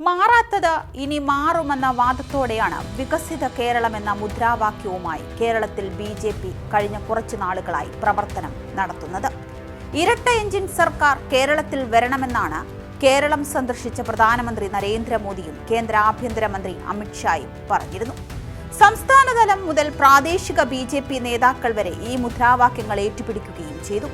മാറാത്തത് ഇനി മാറുമെന്ന വാദത്തോടെയാണ് വികസിത കേരളം എന്ന മുദ്രാവാക്യവുമായി കേരളത്തിൽ ബി ജെ പി കഴിഞ്ഞ കുറച്ചു നാളുകളായി പ്രവർത്തനം നടത്തുന്നത്. ഇരട്ട എഞ്ചിൻ സർക്കാർ കേരളത്തിൽ വരണമെന്നാണ് കേരളം സന്ദർശിച്ച പ്രധാനമന്ത്രി നരേന്ദ്രമോദിയും കേന്ദ്ര ആഭ്യന്തരമന്ത്രി അമിത്ഷായും പറഞ്ഞിരുന്നു. സംസ്ഥാനതലം മുതൽ പ്രാദേശിക ബി നേതാക്കൾ വരെ ഈ മുദ്രാവാക്യങ്ങൾ ഏറ്റുപിടിക്കുകയും ചെയ്തു.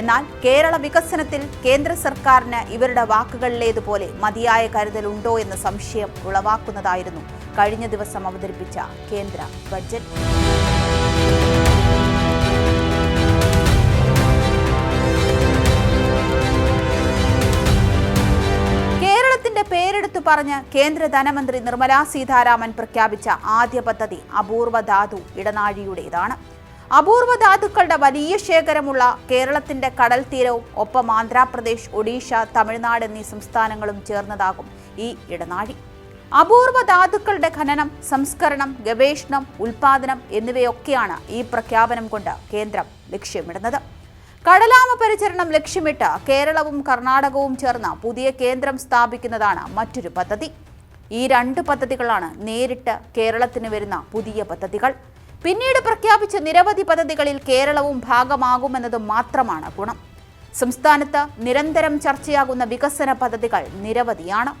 എന്നാൽ കേരള വികസനത്തിൽ കേന്ദ്ര സർക്കാരിന് ഇവരുടെ വാക്കുകളിലേതുപോലെ മതിയായ കരുതലുണ്ടോ എന്ന സംശയം ഉളവാക്കുന്നതായിരുന്നു കഴിഞ്ഞ ദിവസം അവതരിപ്പിച്ച കേന്ദ്ര ബഡ്ജറ്റ്. പേരെടുത്തു പറഞ്ഞ് കേന്ദ്ര ധനമന്ത്രി നിർമ്മലാ സീതാരാമൻ പ്രഖ്യാപിച്ച ആദ്യ പദ്ധതി അപൂർവ ധാതു ഇടനാഴിയുടേതാണ്. അപൂർവ ധാതുക്കളുടെ വലിയ ശേഖരമുള്ള കേരളത്തിന്റെ കടൽ തീരവും ഒപ്പം ആന്ധ്രാപ്രദേശ് ഒഡീഷ തമിഴ്നാട് എന്നീ സംസ്ഥാനങ്ങളും ചേർന്നതാകും ഈ ഇടനാഴി. അപൂർവ ധാതുക്കളുടെ ഖനനം സംസ്കരണം ഗവേഷണം ഉൽപാദനം എന്നിവയൊക്കെയാണ് ഈ പ്രഖ്യാപനം കൊണ്ട് കേന്ദ്രം ലക്ഷ്യമിടുന്നത്. കടലാമ പരിചരണം ലക്ഷ്യമിട്ട് കേരളവും കർണാടകവും ചേർന്ന് പുതിയ കേന്ദ്രം സ്ഥാപിക്കുന്നതാണ് മറ്റൊരു പദ്ധതി. ഈ രണ്ട് പദ്ധതികളാണ് നേരിട്ട് കേരളത്തിന് വരുന്ന പുതിയ പദ്ധതികൾ. പിന്നീട് പ്രഖ്യാപിച്ച നിരവധി പദ്ധതികളിൽ കേരളവും ഭാഗമാകുമെന്നത് മാത്രമാണ് ഗുണം. സംസ്ഥാനത്ത് നിരന്തരം ചർച്ചയാകുന്ന വികസന പദ്ധതികൾ നിരവധിയാണ്.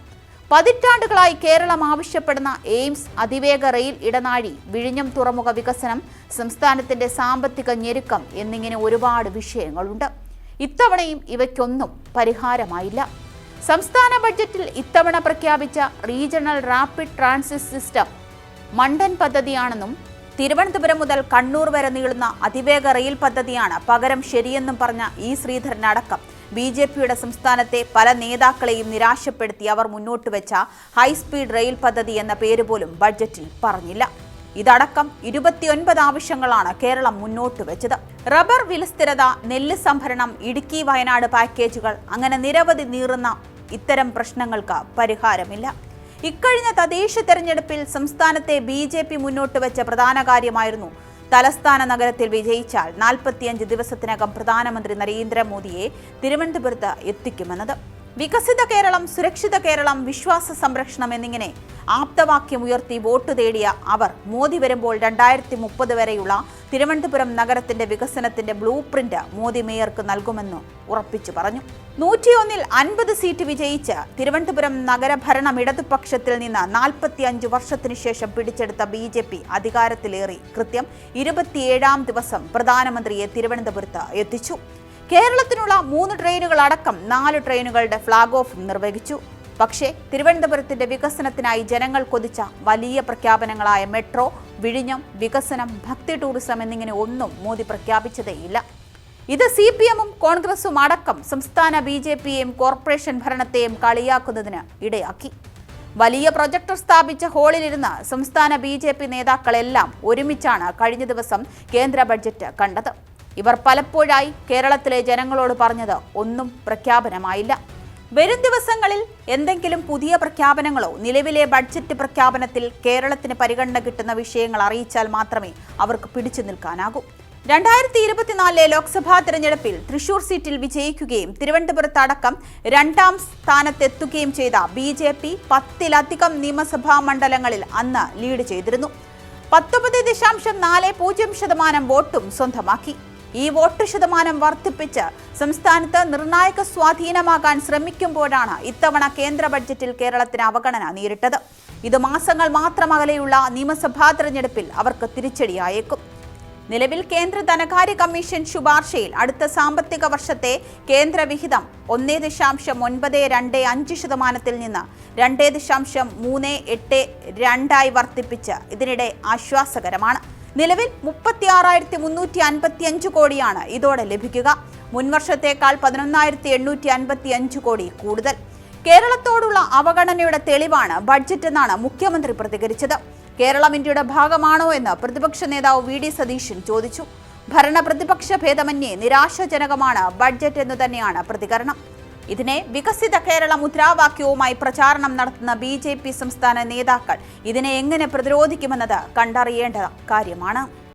പതിറ്റാണ്ടുകളായി കേരളം ആവശ്യപ്പെടുന്ന എയിംസ് അതിവേഗ റെയിൽ ഇടനാഴി വിഴിഞ്ഞം തുറമുഖ വികസനം സംസ്ഥാനത്തിന്റെ സാമ്പത്തിക ഞെരുക്കം എന്നിങ്ങനെ ഒരുപാട് വിഷയങ്ങളുണ്ട്. ഇത്തവണയും ഇവയ്ക്കൊന്നും പരിഹാരമായില്ല. സംസ്ഥാന ബഡ്ജറ്റിൽ ഇത്തവണ പ്രഖ്യാപിച്ച റീജിയണൽ റാപ്പിഡ് ട്രാൻസിറ്റ് സിസ്റ്റം മണ്ടൻ പദ്ധതിയാണെന്നും തിരുവനന്തപുരം മുതൽ കണ്ണൂർ വരെ നീളുന്ന അതിവേഗ റെയിൽ പദ്ധതിയാണ് പകരം ശരിയെന്നും പറഞ്ഞ ഇ ശ്രീധരൻ അടക്കം. ബി ജെ പിയുടെ സംസ്ഥാനത്തെ പല നേതാക്കളെയും നിരാശപ്പെടുത്തി അവർ മുന്നോട്ട് വെച്ച ഹൈസ്പീഡ് റെയിൽ പദ്ധതി എന്ന പേര് പോലും ബഡ്ജറ്റിൽ പറഞ്ഞില്ല. ഇതടക്കം ഇരുപത്തിയൊൻപത് ആവശ്യങ്ങളാണ് കേരളം മുന്നോട്ട് വെച്ചത്. റബ്ബർ വിലസ്ഥിരത നെല്ല് സംഭരണം ഇടുക്കി വയനാട് പാക്കേജുകൾ അങ്ങനെ നിരവധി നീറുന്ന ഇത്തരം പ്രശ്നങ്ങൾക്ക് പരിഹാരമില്ല. ഇക്കഴിഞ്ഞ തദ്ദേശ തെരഞ്ഞെടുപ്പിൽ സംസ്ഥാനത്തെ ബി ജെ പി മുന്നോട്ട് വെച്ച പ്രധാന കാര്യമായിരുന്നു. തലസ്ഥാന നഗരത്തിൽ വിജയിച്ചാൽ നാൽപ്പത്തിയഞ്ച് ദിവസത്തിനകം പ്രധാനമന്ത്രി നരേന്ദ്രമോദിയെ തിരുവനന്തപുരത്ത് എത്തിക്കുമെന്നത്. വികസിത കേരളം സുരക്ഷിത കേരളം വിശ്വാസ സംരക്ഷണം എന്നിങ്ങനെ ആപ്തവാക്യം ഉയർത്തി വോട്ട് തേടിയ അവർ മോദി വരുമ്പോൾ രണ്ടായിരത്തി മുപ്പത് വരെയുള്ള തിരുവനന്തപുരം നഗരത്തിന്റെ വികസനത്തിന്റെ ബ്ലൂ പ്രിന്റ് മോദി മേയർക്ക് നൽകുമെന്ന് ഉറപ്പിച്ചു പറഞ്ഞു. നൂറ്റിയൊന്നിൽ അൻപത് സീറ്റ് വിജയിച്ച് തിരുവനന്തപുരം നഗരഭരണം ഇടതുപക്ഷത്തിൽ നിന്ന് നാൽപ്പത്തിയഞ്ച് വർഷത്തിനു ശേഷം പിടിച്ചെടുത്ത ബി ജെ പി അധികാരത്തിലേറി. കൃത്യം ഇരുപത്തിയേഴാം ദിവസം പ്രധാനമന്ത്രിയെ തിരുവനന്തപുരത്ത് എത്തിച്ചു. കേരളത്തിനുള്ള മൂന്ന് ട്രെയിനുകൾ അടക്കം നാല് ട്രെയിനുകളുടെ ഫ്ളാഗ് ഓഫ് നിർവഹിച്ചു. പക്ഷേ തിരുവനന്തപുരത്തിന്റെ വികസനത്തിനായി ജനങ്ങൾ കൊതിച്ച വലിയ പ്രഖ്യാപനങ്ങളായ മെട്രോ വിഴിഞ്ഞം വികസനം ഭക്തി ടൂറിസം എന്നിങ്ങനെ ഒന്നും മോദി പ്രഖ്യാപിച്ചതേയില്ല. ഇത് സി പി എമ്മും കോൺഗ്രസും അടക്കം സംസ്ഥാന ബി ജെ പിയെയും കോർപ്പറേഷൻ ഭരണത്തെയും കളിയാക്കുന്നതിന് ഇടയാക്കി. വലിയ പ്രൊജക്ടർ സ്ഥാപിച്ച ഹാളിലിരുന്ന് സംസ്ഥാന ബി നേതാക്കളെല്ലാം ഒരുമിച്ചാണ് കഴിഞ്ഞ ദിവസം കേന്ദ്ര ബഡ്ജറ്റ് കണ്ടത്. ഇവർ പലപ്പോഴായി കേരളത്തിലെ ജനങ്ങളോട് പറഞ്ഞത് ഒന്നും പ്രഖ്യാപനമായില്ല. വരും ദിവസങ്ങളിൽ എന്തെങ്കിലും പുതിയ പ്രഖ്യാപനങ്ങളോ നിലവിലെ ബഡ്ജറ്റ് പ്രഖ്യാപനത്തിൽ കേരളത്തിന് പരിഗണന കിട്ടുന്ന വിഷയങ്ങൾ അറിയിച്ചാൽ മാത്രമേ അവർക്ക് പിടിച്ചു നിൽക്കാനാകൂ. രണ്ടായിരത്തി ഇരുപത്തിനാലിലെ ലോക്സഭാ തെരഞ്ഞെടുപ്പിൽ തൃശൂർ സീറ്റിൽ വിജയിക്കുകയും തിരുവനന്തപുരത്ത് അടക്കം രണ്ടാം സ്ഥാനത്തെത്തുകയും ചെയ്ത ബി ജെ പി പത്തിലധികം നിയമസഭാ മണ്ഡലങ്ങളിൽ അന്ന് ലീഡ് ചെയ്തിരുന്നു. പത്തൊമ്പത് ദശാംശം നാല് പൂജ്യം ശതമാനം വോട്ടും സ്വന്തമാക്കി. ഈ വോട്ട് ശതമാനം വർദ്ധിപ്പിച്ച് സംസ്ഥാനത്ത് നിർണായക സ്വാധീനമാകാൻ ശ്രമിക്കുമ്പോഴാണ് ഇത്തവണ കേന്ദ്ര ബഡ്ജറ്റിൽ കേരളത്തിന് അവഗണന നേരിട്ടത്. ഇത് മാസങ്ങൾ മാത്രം അകലെയുള്ള നിയമസഭാ തെരഞ്ഞെടുപ്പിൽ അവർക്ക് തിരിച്ചടിയായേക്കും. നിലവിൽ കേന്ദ്ര ധനകാര്യ കമ്മീഷൻ ശുപാർശയിൽ അടുത്ത സാമ്പത്തിക വർഷത്തെ കേന്ദ്ര വിഹിതം ഒന്നേ ദശാംശം ഒൻപത് രണ്ട് അഞ്ച് ശതമാനത്തിൽ നിന്ന് രണ്ടേ ദശാംശം മൂന്ന് എട്ട് രണ്ടായി വർദ്ധിപ്പിച്ച് ഇതിനിടെ ആശ്വാസകരമാണ്. നിലവിൽ മുപ്പത്തി ആറായിരത്തി മുന്നൂറ്റി അൻപത്തി അഞ്ച് കോടിയാണ് ഇതോടെ ലഭിക്കുക. മുൻവർഷത്തേക്കാൾ പതിനൊന്നായിരത്തി എണ്ണൂറ്റി അൻപത്തി അഞ്ച് കോടി കൂടുതൽ. കേരളത്തോടുള്ള അവഗണനയുടെ തെളിവാണ് ബഡ്ജറ്റ് എന്നാണ് മുഖ്യമന്ത്രി പ്രതികരിച്ചത്. കേരളം ഇന്ത്യയുടെ ഭാഗമാണോ എന്ന് പ്രതിപക്ഷ നേതാവ് വി ഡി സതീശൻ ചോദിച്ചു. ഭരണ പ്രതിപക്ഷ ഭേദമന്യേ നിരാശാജനകമാണ് ബഡ്ജറ്റ് എന്ന് തന്നെയാണ് പ്രതികരണം. ഇതിനെ വികസിത കേരള മുദ്രാവാക്യവുമായി പ്രചാരണം നടത്തുന്ന ബി സംസ്ഥാന നേതാക്കൾ ഇതിനെ എങ്ങനെ പ്രതിരോധിക്കുമെന്നത് കണ്ടറിയേണ്ട കാര്യമാണ്.